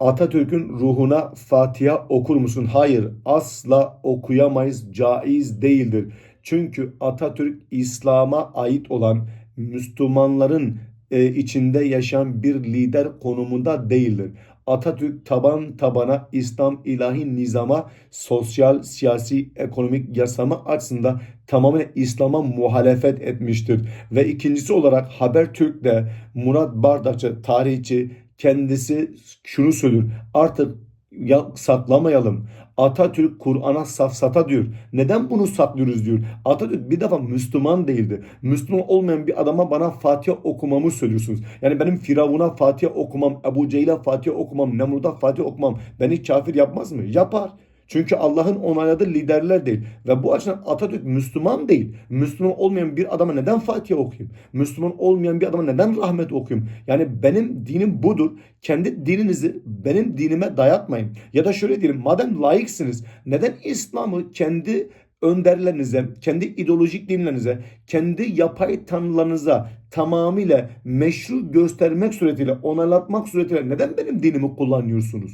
Atatürk'ün ruhuna Fatiha okur musun? Hayır, asla okuyamayız, caiz değildir. Çünkü Atatürk İslam'a ait olan Müslümanların e, içinde yaşayan bir lider konumunda değildir. Atatürk taban tabana İslam ilahi nizama, sosyal, siyasi, ekonomik yasama açısından tamamen İslam'a muhalefet etmiştir. Ve ikincisi olarak Habertürk'te Murat Bardakçı, tarihçi, kendisi şunu söylüyor. Artık ya, saklamayalım. Atatürk Kur'an'a safsata diyor. Neden bunu saklıyoruz diyor. Atatürk bir defa Müslüman değildi. Müslüman olmayan bir adama bana Fatiha okumamı söylüyorsunuz. Yani benim Firavun'a Fatiha okumam, Ebu Cehil'e Fatiha okumam, Nemrut'a Fatiha okumam beni kafir yapmaz mı? Yapar. Çünkü Allah'ın onayladığı liderler değil. Ve bu açıdan Atatürk Müslüman değil. Müslüman olmayan bir adama neden Fatiha okuyayım? Müslüman olmayan bir adama neden rahmet okuyayım? Yani benim dinim budur. Kendi dininizi benim dinime dayatmayın. Ya da şöyle diyelim madem layıksınız neden İslam'ı kendi önderlerinize, kendi ideolojik dinlerinize, kendi yapay tanrılarınıza tamamıyla meşru göstermek suretiyle, onaylatmak suretiyle neden benim dinimi kullanıyorsunuz?